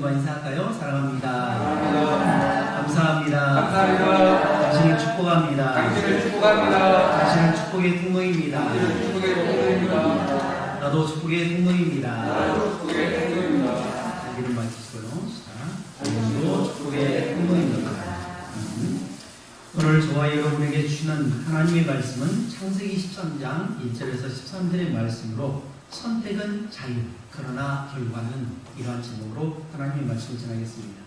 주님과 인사할까요? 사랑합니다. 감사합니다. 감사합니다. 자신을 축복합니다. 당신을 축복합니다. 자신은 축복의 통로입니다. 당신은 축복의 동물입니다. 나도 축복의 통로입니다. 나도 축복의 동물입니다. 자기를 마치고요. 자, 오늘도 축복의 통로입니다. 음. 오늘 저와 여러분에게 주시는 하나님의 말씀은 창세기 13장 1절에서 13절의 말씀으로 선택은 자유, 그러나 결과는 이러한 제목으로 하나님의 말씀을 전하겠습니다.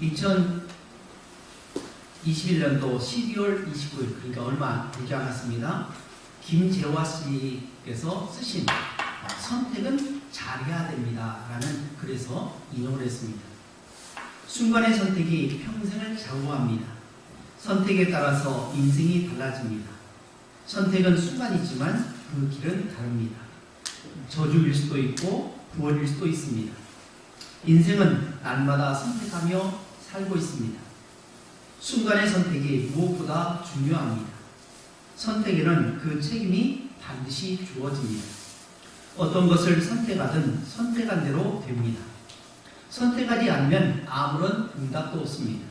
2021년도 12월 29일, 그러니까 얼마 되지 않았습니다. 김재화 씨께서 쓰신 어, 선택은 잘해야 됩니다. 라는 글에서 인용을 했습니다. 순간의 선택이 평생을 좌우합니다. 선택에 따라서 인생이 달라집니다. 선택은 순간이지만 그 길은 다릅니다. 저주일 수도 있고 구원일 수도 있습니다. 인생은 날마다 선택하며 살고 있습니다. 순간의 선택이 무엇보다 중요합니다. 선택에는 그 책임이 반드시 주어집니다. 어떤 것을 선택하든 선택한 대로 됩니다. 선택하지 않으면 아무런 응답도 없습니다.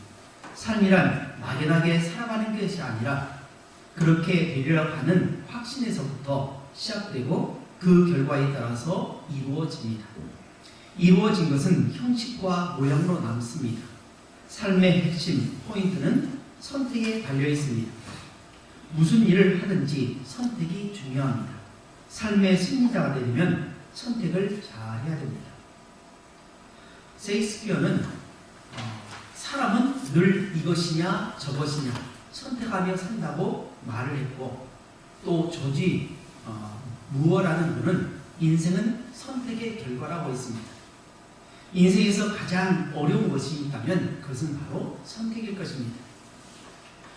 삶이란 막연하게 살아가는 것이 아니라 그렇게 되리라 하는 확신에서부터 시작되고 그 결과에 따라서 이루어집니다. 이루어진 것은 형식과 모양으로 남습니다. 삶의 핵심 포인트는 선택에 달려 있습니다. 무슨 일을 하든지 선택이 중요합니다. 삶의 승리자가 되려면 선택을 잘 해야 됩니다. 세익스피어는 어, 사람은 늘 이것이냐 저것이냐 선택하며 산다고 말을 했고 또 조지 어, 무어라는 분은 인생은 선택의 결과라고 했습니다. 인생에서 가장 어려운 것이 있다면 그것은 바로 선택일 것입니다.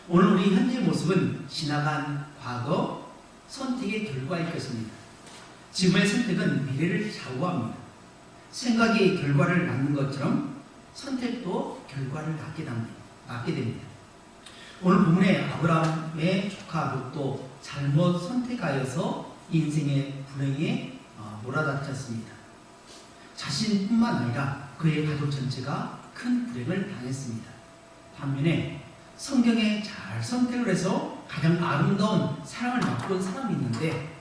오늘 우리 현재 모습은 지나간 과거 선택의 결과일 것입니다. 지금의 선택은 미래를 좌우합니다. 생각이 결과를 낳는 것처럼 선택도 결과를 낳게 됩니다. 오늘 본문의 아브라함의 조카 롯도 잘못 선택하여서 인생의 불행에 어, 몰아닥쳤습니다. 자신뿐만 아니라 그의 가족 전체가 큰 불행을 당했습니다. 반면에 성경에 잘 선택을 해서 가장 아름다운 사랑을 맛본 사람이 있는데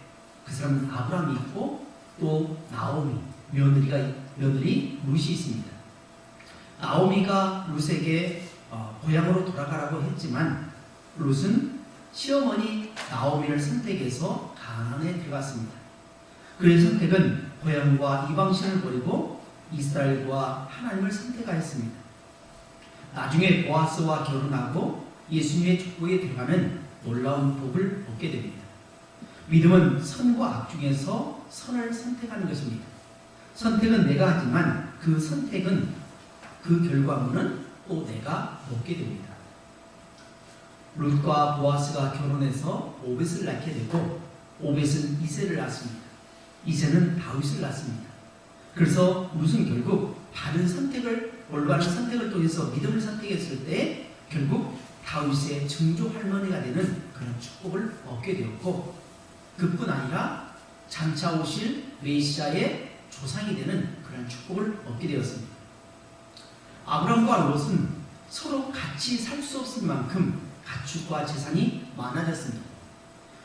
그 사람은 아브라함이 있고 또 나오미 며느리가 며느리 룻이 있습니다. 나오미가 룻에게 어, 고향으로 돌아가라고 했지만 룻은 시어머니 나오미를 선택해서 가난에 들어갔습니다. 그의 선택은 고향과 이방신을 버리고 이스라엘과 하나님을 선택하였습니다. 나중에 보아스와 결혼하고 예수님의 축복에 들어가는 놀라운 복을 얻게 됩니다. 믿음은 선과 악 중에서 선을 선택하는 것입니다. 선택은 내가 하지만 그 선택은 그 결과물은 또 내가 먹게 됩니다. 룻과 보아스가 결혼해서 오벳을 낳게 되고 오벳은 이세를 낳습니다. 이세는 다윗을 낳습니다. 그래서 룻은 결국 바른 선택을 올바른 선택을 통해서 믿음을 선택했을 때 결국 다윗의 증조 할머니가 되는 그런 축복을 얻게 되었고 그뿐 아니라 장차 오실 메시아의 조상이 되는 그런 축복을 얻게 되었습니다. 아브람과 롯은 서로 같이 살 수 없을 만큼 가축과 재산이 많아졌습니다.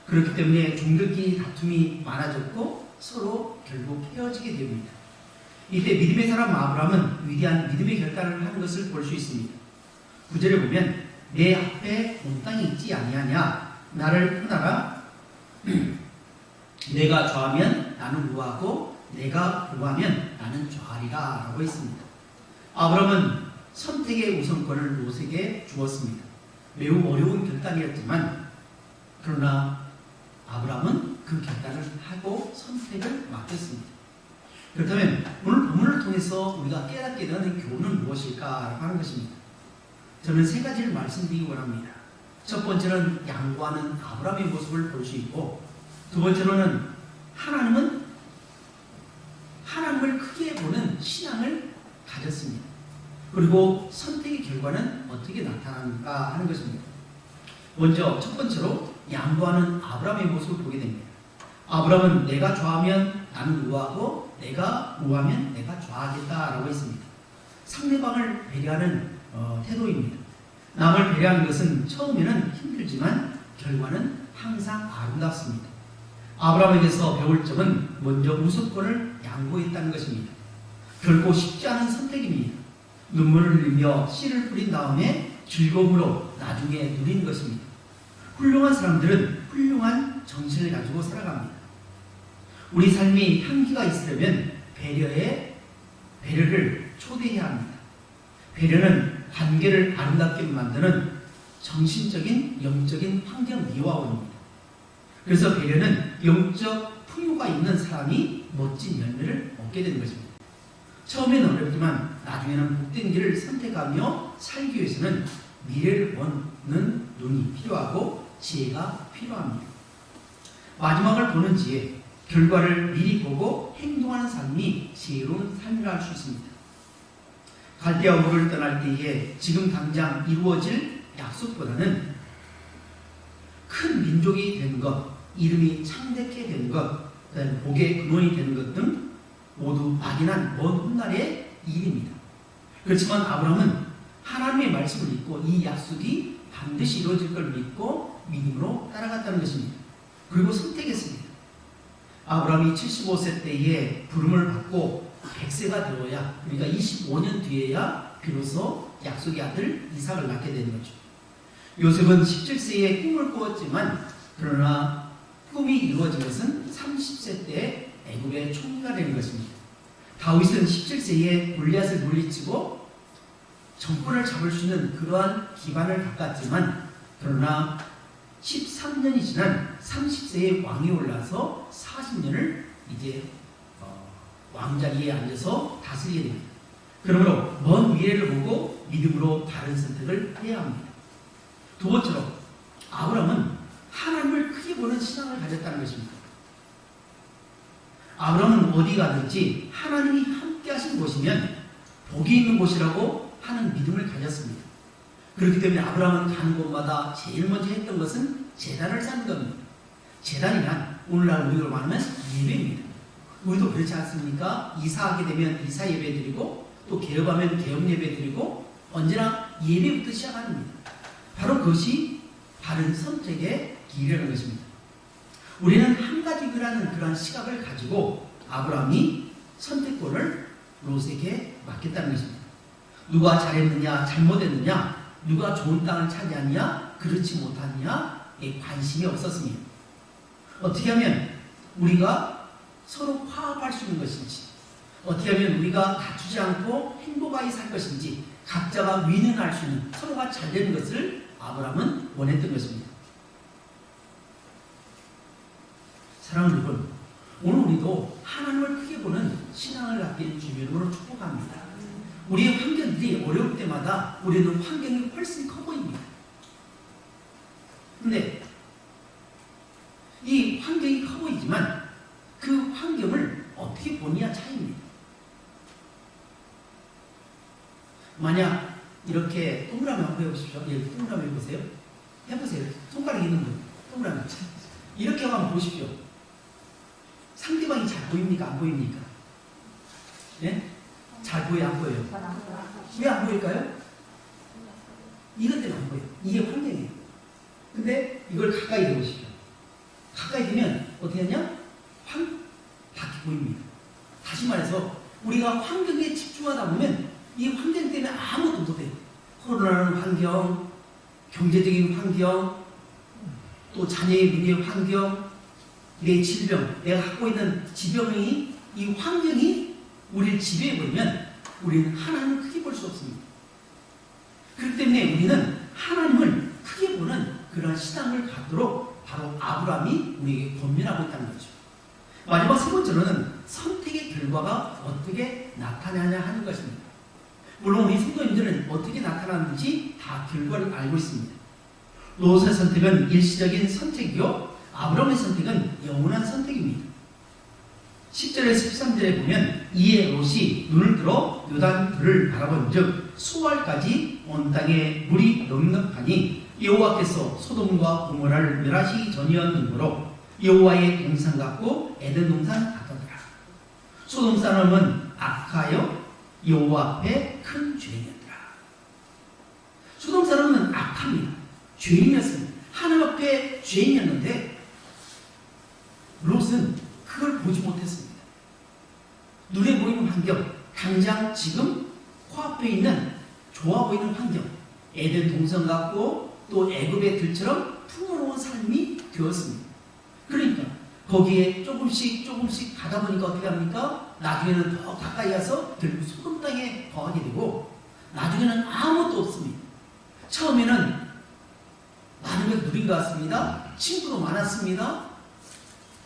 그렇기 때문에 종들끼리 다툼이 많아졌고 서로 결국 헤어지게 됩니다. 이때 믿음의 사람 아브라함은 위대한 믿음의 결단을 하는 것을 볼 수 있습니다. 구절에 보면 내 앞에 온 땅이 있지 아니하냐 나를 떠나라 내가 좌하면 나는 우하고 내가 우하면 나는 좌하리라 라고 했습니다. 아브라함은 선택의 우선권을 롯에게 주었습니다. 매우 어려운 결단이었지만 그러나 아브라함은 그 결단을 하고 선택을 맡겼습니다. 그렇다면 오늘 본문을 통해서 우리가 깨닫게 되는 교훈은 무엇일까 하는 것입니다. 저는 세 가지를 말씀드리기 원합니다. 첫 번째는 양보하는 아브라함의 모습을 볼 수 있고 두 번째로는 하나님은 하나님을 크게 보는 신앙을 가졌습니다. 그리고 선택의 결과는 어떻게 나타나는가 하는 것입니다. 먼저 첫 번째로 양보하는 아브라함의 모습을 보게 됩니다. 아브라함은 내가 좋아하면 나는 우하고 내가 우하면 내가 좌하겠다라고 했습니다. 상대방을 배려하는 어, 태도입니다. 남을 배려하는 것은 처음에는 힘들지만 결과는 항상 아름답습니다. 아브라함에게서 배울 점은 먼저 우선권을 양보했다는 것입니다. 결코 쉽지 않은 선택입니다. 눈물을 흘리며 씨를 뿌린 다음에 즐거움으로 나중에 누리는 것입니다. 훌륭한 사람들은 훌륭한 정신을 가지고 살아갑니다. 우리 삶이 향기가 있으려면 배려에 배려를 초대해야 합니다. 배려는 관계를 아름답게 만드는 정신적인 영적인 환경 미화원입니다. 그래서 배려는 영적 풍요가 있는 사람이 멋진 열매를 얻게 되는 것입니다. 처음에는 어렵지만 나중에는 복된 길을 선택하며 살기 위해서는 미래를 보는 눈이 필요하고 지혜가 필요합니다. 마지막을 보는 지혜, 결과를 미리 보고 행동하는 삶이 지혜로운 삶이라 할 수 있습니다. 갈대아 우를 떠날 때에 지금 당장 이루어질 약속보다는 큰 민족이 된 것, 이름이 창대케 된 것, 복의 근원이 되는 것 등 모두 막연한 먼 훗날의 일입니다. 그렇지만 아브라함은 하나님의 말씀을 믿고 이 약속이 반드시 이루어질 걸 믿고 믿음으로 따라갔다는 것입니다. 그리고 선택했습니다. 아브라함이 75세 때에 부름을 받고 100세가 되어야 그러니까 25년 뒤에야 비로소 약속의 아들 이삭을 낳게 되는 거죠. 요셉은 17세에 꿈을 꾸었지만 그러나 꿈이 이루어진 것은 30세 때 애굽의 총리가 되는 것입니다. 다윗은 17세에 골리앗을 물리치고 정권을 잡을 수 있는 그러한 기반을 닦았지만 그러나 13년이 지난 30세의 왕이 올라서 40년을 이제 어, 왕자리에 앉아서 다스리게 됩니다. 그러므로 먼 미래를 보고 믿음으로 다른 선택을 해야 합니다. 두 번째로 아브라함은 하나님을 크게 보는 신앙을 가졌다는 것입니다. 아브라함은 어디 가든지 하나님이 함께 하신 곳이면 복이 있는 곳이라고 하는 믿음을 가졌습니다. 그렇기 때문에 아브라함은 가는 곳마다 제일 먼저 했던 것은 재단을 쌓는 겁니다. 재단이란 오늘날 우리로 말하면 예배입니다. 우리도 그렇지 않습니까? 이사하게 되면 이사 예배 드리고 또 개업하면 개업 예배 드리고 언제나 예배부터 시작합니다. 바로 그것이 바른 선택의 길이라는 것입니다. 우리는 한 가지 그라는 그러한 시각을 가지고 아브라함이 선택권을 롯에게 맡겼다는 것입니다. 누가 잘했느냐, 잘못했느냐, 누가 좋은 땅을 차지하느냐, 그렇지 못하느냐에 관심이 없었습니다. 어떻게 하면 우리가 서로 화합할 수 있는 것인지, 어떻게 하면 우리가 다투지 않고 행복하게 살 것인지, 각자가 윈윈할 수 있는 서로가 잘 되는 것을 아브라함은 원했던 것입니다. 사랑하는 여러분, 오늘 우리도 하나님을 크게 보는 신앙을 갖길 주님으로 축복합니다. 우리의 환경들이 어려울 때마다 우리는 환경이 훨씬 커 보입니다. 근데 이 환경이 커 보이지만 그 환경을 어떻게 보느냐 차이입니다. 만약 이렇게 동그라미 한번 해보십시오. 예, 동그라미 해보세요. 해보세요. 손가락 있는 분. 동그라미. 이렇게 한번 보십시오. 보입니까? 안 보입니까? 예? 잘 보여, 안 보여요? 왜 안 보일까요? 이것 때문에 안 보여요. 이게 환경이에요. 근데 이걸 가까이 대보십시오. 가까이 되면 어떻게 하냐? 환, 밖이 보입니다. 다시 말해서 우리가 환경에 집중하다 보면 이 환경 때문에 아무것도 못해요. 코로나라는 환경, 경제적인 환경, 또 자녀의 미래 환경, 내 질병, 내가 갖고 있는 지병이 이 환경이 우리를 지배해버리면 우리는 하나님을 크게 볼 수 없습니다. 그렇기 때문에 우리는 하나님을 크게 보는 그런 신앙을 갖도록 바로 아브라함이 우리에게 권면하고 있다는 거죠. 마지막 세 번째로는 선택의 결과가 어떻게 나타나냐 하는 것입니다. 물론 우리 성도님들은 어떻게 나타나는지 다 결과를 알고 있습니다. 롯의 선택은 일시적인 선택이요. 아브라함의 선택은 영원한 선택입니다. 10절에서 13절에 보면 이에 롯이 눈을 들어 요단들을 바라본 즉 수월까지 온 땅에 물이 넉넉하니 여호와께서 소돔과 고모라를 멸하시기 전이었는므로 여호와의 동산 같고 에덴 동산 같더라. 소돔 사람은 악하여 여호와 앞에 큰 죄인이었더라. 소돔 사람은 악합니다. 죄인이었습니다. 하나님 앞에 죄인이었는데 롯은 그걸 보지 못했습니다. 눈에 보이는 환경, 당장 지금 코앞에 있는 좋아 보이는 환경, 에덴 동성 같고 또 애굽의 들처럼 풍요로운 삶이 되었습니다. 그러니까 거기에 조금씩 조금씩 가다 보니까 어떻게 합니까? 나중에는 더 가까이 가서 결국 소금 땅에 거하게 되고 나중에는 아무것도 없습니다. 처음에는 많은 걸 누린 것 같습니다. 친구도 많았습니다.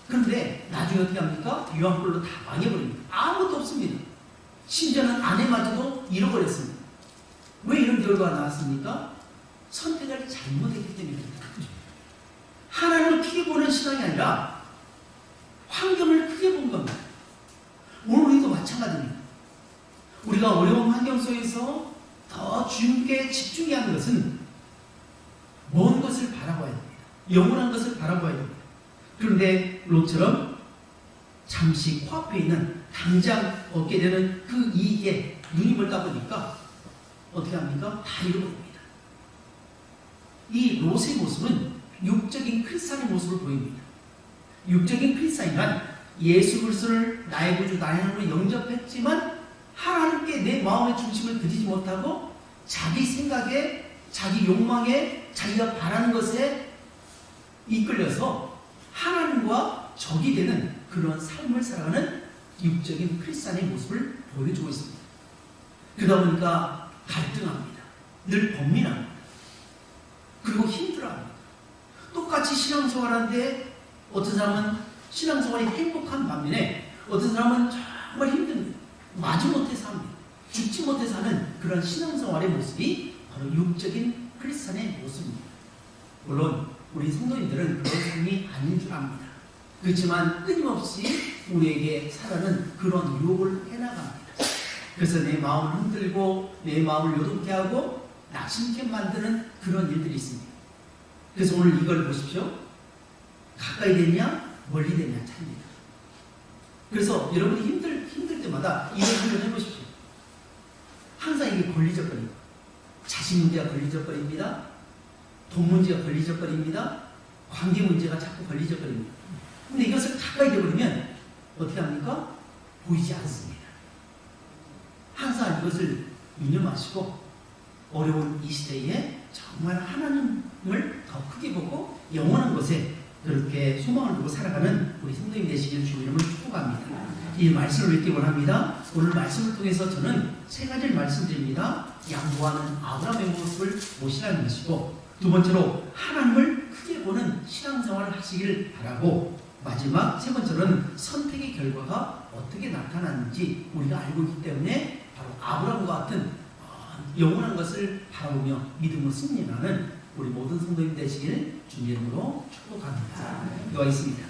그런데 나중에 어떻게 합니까? 유황불로 다 망해버립니다. 아무것도 없습니다. 심지어는 아내마저도 잃어버렸습니다. 왜 이런 결과가 나왔습니까? 선택을 잘못했기 때문입니다. 하나님을 크게 보는 신앙이 아니라 환경을 크게 본 겁니다. 오늘 우리도 마찬가지입니다. 우리가 어려운 환경 속에서 더 주님께 집중해야 하는 것은 먼 것을 바라봐야 됩니다. 영원한 것을 바라봐야 됩니다. 그런데 롯처럼 잠시 코앞에 있는 당장 얻게 되는 그 이익에 눈이 멀다 보니까 어떻게 합니까? 다 잃어버립니다. 이 롯의 모습은 육적인 크리스찬의 모습을 보입니다. 육적인 크리스찬이란 예수 그리스도를 나의 구주 나의 하나님으로 영접했지만 하나님께 내 마음의 중심을 드리지 못하고 자기 생각에 자기 욕망에 자기가 바라는 것에 이끌려서 하나님과 적이 되는 그런 삶을 살아가는 육적인 크리스찬의 모습을 보여주고 있습니다. 그러다 보니까 갈등합니다. 늘 번민합니다. 그리고 힘들어합니다. 똑같이 신앙생활하는데 어떤 사람은 신앙생활이 행복한 반면에 어떤 사람은 정말 힘듭니다. 마지 못해 삽니다. 죽지 못해 사는 그런 신앙생활의 모습이 바로 육적인 크리스찬의 모습입니다. 물론 우리 성도님들은 그런 삶이 아닌 줄 압니다. 그렇지만 끊임없이 우리에게 살아는 그런 유혹을 해나갑니다. 그래서 내 마음을 흔들고 내 마음을 요동케 하고 낙심케 만드는 그런 일들이 있습니다. 그래서 오늘 이걸 보십시오. 가까이 되냐 멀리 되냐 차입니다. 그래서 여러분이 힘들 힘들 때마다 이걸 한번 해보십시오. 항상 이게 걸리적거립니다. 자식 문제가 걸리적거립니다. 돈 문제가 걸리적거립니다. 관계 문제가 자꾸 걸리적거립니다. 근데 이것을 가까이 되버리면 어떻게 합니까? 보이지 않습니다. 항상 이것을 유념하시고 어려운 이 시대에 정말 하나님을 더 크게 보고 영원한 것에 그렇게 소망을 두고 살아가는 우리 성도님 되시길 주 이름을 축복합니다. 이 말씀을 읽기 원합니다. 오늘 말씀을 통해서 저는 세 가지를 말씀드립니다. 양보하는 아브라함의 모습을 보시라는 것이고 두 번째로 하나님을 크게 보는 신앙생활을 하시기를 바라고 마지막 세 번째로는 선택의 결과가 어떻게 나타나는지 우리가 알고 있기 때문에 바로 아브라함과 같은 어, 영원한 것을 바라보며 믿음으로 승리하는 우리 모든 성도님 되시길 주님으로 축복합니다. 기도하겠습니다.